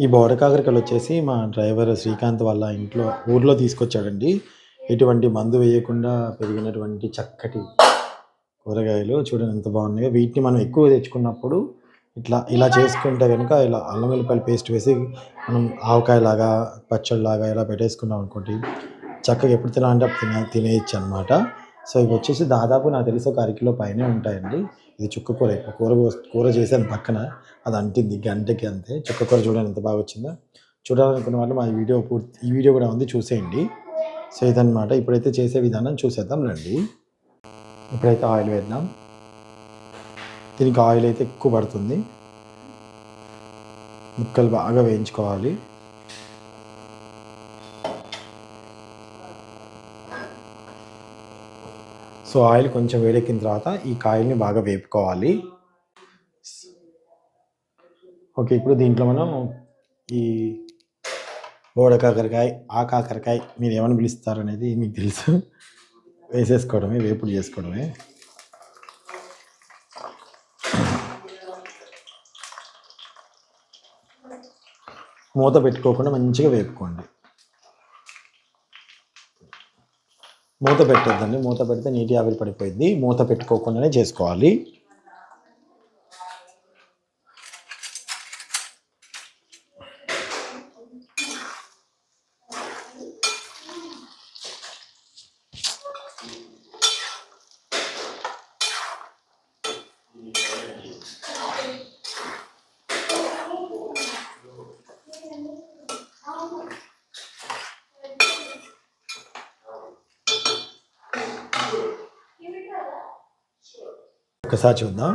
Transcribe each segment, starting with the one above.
ఈ బోడకాకరకాయలు వచ్చేసి మా డ్రైవర్ శ్రీకాంత్ వాళ్ళ ఇంట్లో ఊర్లో తీసుకొచ్చాడండి. ఎటువంటి మందు వేయకుండా పెరిగినటువంటి చక్కటి కూరగాయలు చూడండి ఎంత బాగున్నాయో. వీటిని మనం ఎక్కువ తెచ్చుకున్నప్పుడు ఇట్లా ఇలా చేసుకుంటే కనుక ఇలా అల్లం వెల్లిపాయలు పేస్ట్ వేసి మనం ఆవకాయలాగా పచ్చడిలాగా ఇలా పెట్టేసుకున్నాం అనుకోండి చక్కగా ఎప్పుడు తినాలంటే అప్పుడు తినే తినేయచ్చు అనమాట సో ఇవి వచ్చేసి దాదాపు నాకు తెలిసి ఒక అరకిలో పైనే ఉంటాయండి. ఇది చుక్క కూర కూర కూర చేశాను పక్కన. అది అంటింది గంటకి అంతే. చుక్క కూర చూడండి ఎంత బాగా వచ్చిందో. చూడాలనుకున్న వాళ్ళు మా వీడియో పూర్తి ఈ వీడియో కూడా ఉంది చూసేయండి. సో ఇదనమాట ఇప్పుడైతే చేసే విధానం చూసేద్దాం రండి. ఇప్పుడైతే ఆయిల్ వేద్దాం. దీనికి ఆయిల్ అయితే ఎక్కువ పడుతుంది. ముక్కలు బాగా వేయించుకోవాలి. సో ఆయిల్ కొంచెం వేడెక్కిన తర్వాత ఈ కాయల్ని బాగా వేపుకోవాలి. ఓకే ఇప్పుడు దీంట్లో మనం ఈ బోడ కాకరకాయ ఆ కాకరకాయ మీరు ఏమని పిలుస్తారు అనేది మీకు తెలుసు. వేసేసుకోవడమే వేపుడు చేసుకోవడమే. మూత పెట్టుకోకుండా మంచిగా వేపుకోండి. మూత పెట్టొద్దండి. మూత పెడితే నీటి ఆవిరి పడిపోయింది మూత పెట్టుకోకుండానే చేసుకోవాలి. ఒకసారి చూద్దాం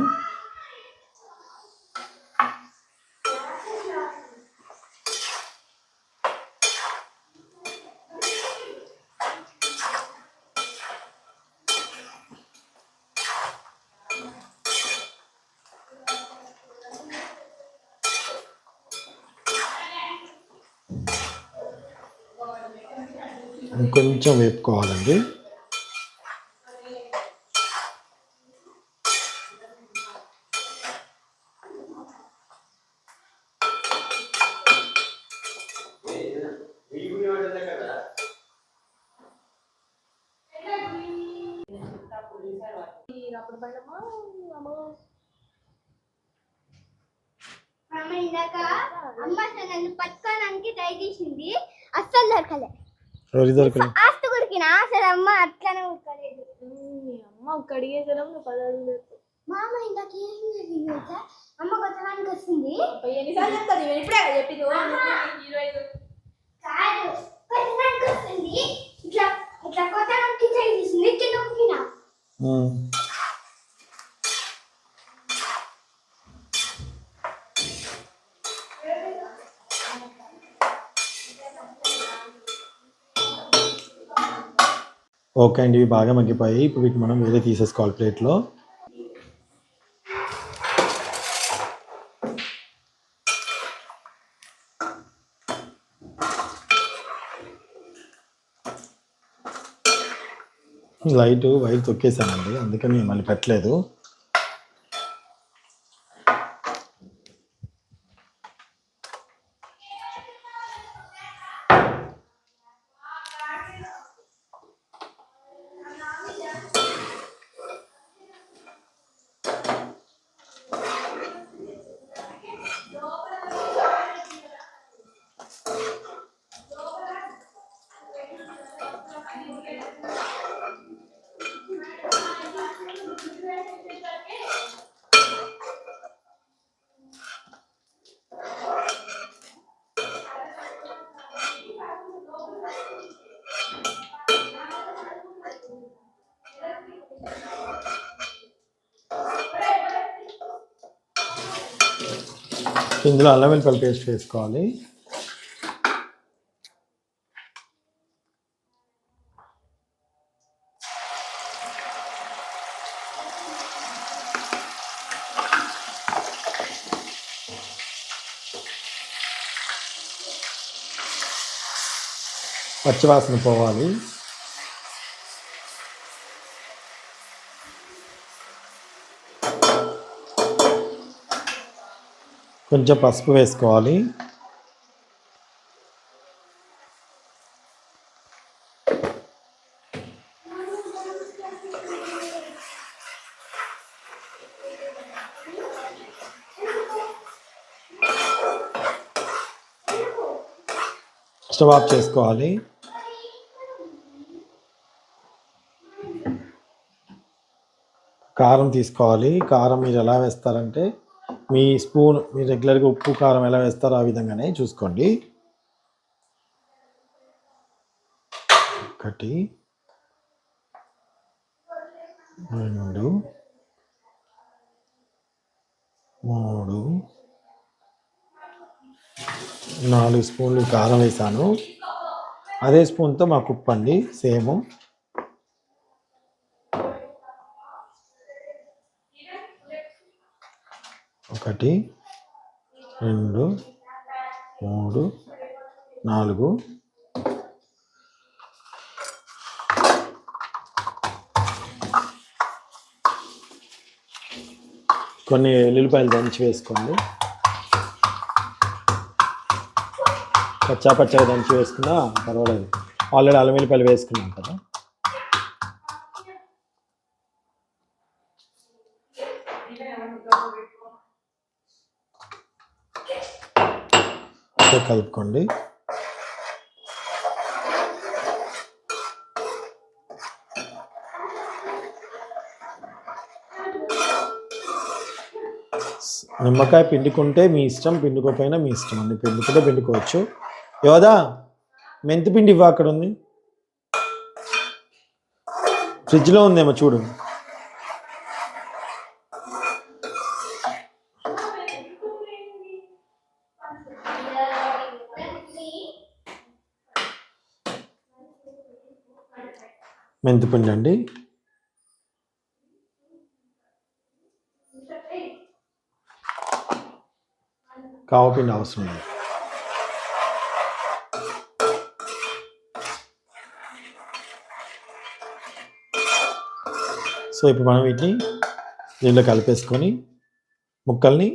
ఇంకొంచెం వేపుకోవాలండి నన్ను పట్టుకోవడానికి ట్రై చేసింది. అస్సలు దొరకలే. ఎవరి దొరకలేదు ఆస్తి కొరికిన అసలు అమ్మ అట్లనే ఉడకలేదు అమ్మ నువ్వు మా అమ్మ ఇందాక ఏం చేసింది తెలుసా? అమ్మ కొత్తడానికి వస్తుంది. ఎన్నిసార్లు చెప్తాను నేను ఇప్పుడే కదా చెప్పింది. ఓ, నువ్వు ఇరవై ఐదు. కాదు కొత్తడానికి వస్తుంది. ఇట్లా ఇట్లా కొత్తడానికి ట్రై చేసింది. కింద ఉరికిన. ఓకే అండి ఇవి బాగా మగ్గిపోయాయి. ఇప్పుడు వీటిని మనం వేరే తీసేసుకోవాలి ప్లేట్లో. లైట్ వైర్ తొక్కేసానండి అందుకని మళ్ళీ పెట్టలేదు. ఇందులో అల్లం వెల్లుల్లి పేస్ట్ వేసుకోవాలి. పచ్చివాసన పోవాలి. కొంచెం పసుపు వేసుకోవాలి. స్టవ్ ఆఫ్ చేసుకోవాలి. కారం తీసుకోవాలి. కారం మీరు ఎలా వేస్తారంటే మీ స్పూన్ మీరు రెగ్యులర్గా ఉప్పు కారం ఎలా వేస్తారో ఆ విధంగానే చూసుకోండి. ఒకటి. రెండు. మూడు. నాలుగు స్పూన్లు కారం వేసాను. అదే స్పూన్తో మాకు ఉప్పు అండి సేమ్. ఒకటి రెండు మూడు నాలుగు. కొన్ని ఎల్లుల్లిపాయలు దంచి వేసుకోండి. పచ్చా పచ్చగా దంచి వేసుకున్నా పర్వాలేదు. ఆల్రెడీ అల్లం వెల్లిపాయలు వేసుకున్నాం కదా. సో కలుపుకోండి. నిమ్మకాయ పిండుకుంటే మీ ఇష్టం పిండుకోకపోయినా మీ ఇష్టం అండి. పిండుకుంటే పిండుకోవచ్చు. యోదా మెంతి పిండి ఇవ్వ అక్కడ ఉంది. ఫ్రిడ్జ్లో ఉందేమో చూడు. మెంతి పిండి అండి కావపిండి అవసరం లేదు సో ఇప్పుడు మనం వీటిని దీనిలో కలిపేసుకొని ముక్కల్ని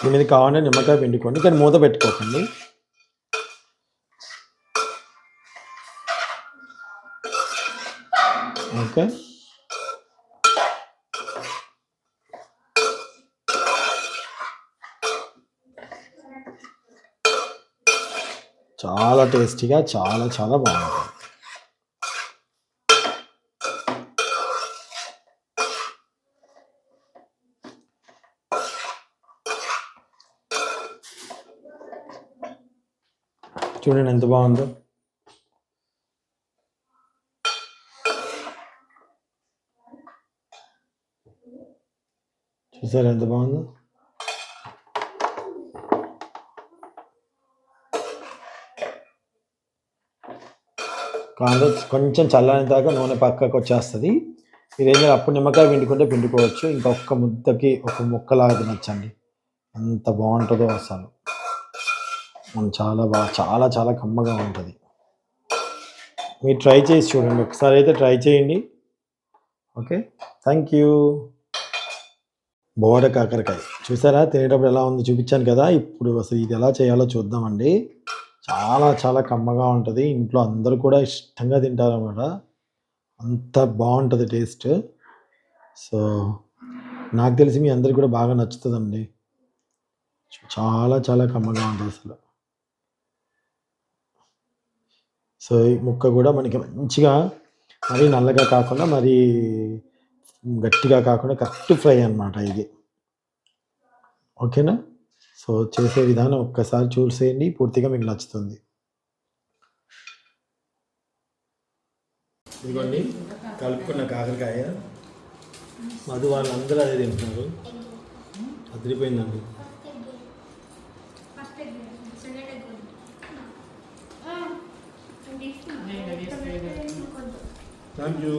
దీని మీద కావాలంటే నిమ్మకాయ పిండుకోండి కానీ మూత పెట్టుకోకండి. ఓకే. చాలా టేస్టీగా చాలా చాలా బాగుంటుంది చూడండి ఎంత బాగుందో. చూసారా ఎంత బాగుందో? కాదు కొంచెం చల్లని దాకా నూనె పక్కకు వచ్చేస్తుంది. మీరు అప్పుడు నిమ్మకాయ పిండుకుంటే పిండుకోవచ్చు. ఇంకా ఒక్క ముద్దకి ఒక ముక్కలాగా తినచ్చండి. ఎంత బాగుంటుందో అసలు. మనం చాలా బాగా చాలా చాలా కమ్మగా ఉంటుంది. మీరు ట్రై చేసి చూడండి. ఒకసారి అయితే ట్రై చేయండి. ఓకే? Thank you. బోడ కాకరకాయ. చూసారా? తినేటప్పుడు ఎలా ఉందో చూపించాను కదా. ఇప్పుడు అసలు ఇది ఎలా చేయాలో చూద్దామండి. చాలా చాలా కమ్మగా ఉంటుంది. ఇంట్లో అందరూ కూడా ఇష్టంగా తింటారన్నమాట. అంత బాగుంటుంది టేస్ట్. సో నాకు తెలిసి మీ అందరికి కూడా బాగా నచ్చుతుందండి. చాలా చాలా కమ్మగా ఉంటుంది అసలు. సో ఈ ముక్క కూడా మనకి మంచిగా మరీ నల్లగా కాకుండా మరీ గట్టిగా కాకుండా కరెక్ట్ ఫ్రై అన్నమాట ఇది. ఓకేనా? సో చేసే విధానం ఒక్కసారి చూసేయండి పూర్తిగా మీకు నచ్చుతుంది. ఇదిగోండి కలుపుకున్న కాకరకాయ. మధు వాళ్ళందరూ అదే తింటున్నారు. అదిరిపోయిందండి. Thank you